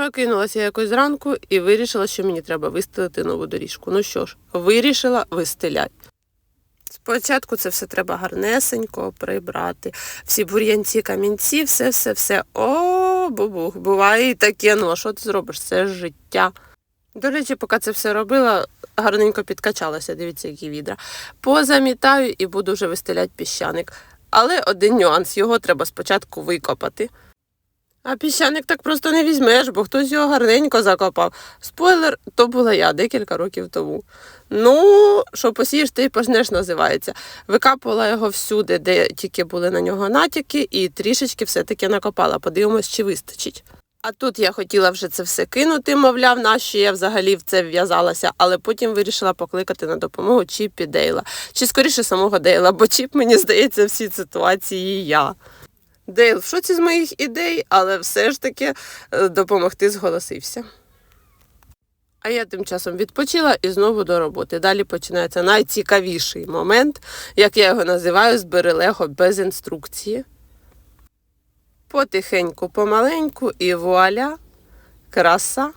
Прокинулася я якось зранку і вирішила, що мені треба вистелити нову доріжку. Ну що ж, вирішила вистелять. Спочатку це все треба гарнесенько прибрати. Всі бур'янці, камінці, все, все, все. О, бубух, буває і таке. Ну, а що ти зробиш? Це ж життя. До речі, поки це все робила, гарненько підкачалася, дивіться, які відра. Позамітаю і буду вже вистеляти піщаник. Але один нюанс, його треба спочатку викопати. А піщаник так просто не візьмеш, бо хтось його гарненько закопав. Спойлер, то була я декілька років тому. Ну, що посієш, ти пожнеш, називається. Викапувала його всюди, де тільки були на нього натяки, і трішечки все-таки накопала. Подивимось, чи вистачить. А тут я хотіла вже це все кинути, мовляв, нащо я взагалі в це в'язалася, але потім вирішила покликати на допомогу Чіпі Дейла. Чи скоріше самого Дейла, бо Чіп, мені здається, всі ситуації я. Дейл в шоці з моїх ідей, але все ж таки е, допомогти зголосився. А я тим часом відпочила і знову до роботи. Далі починається найцікавіший момент, як я його називаю, збери лего без інструкції. Потихеньку, помаленьку і вуаля, краса.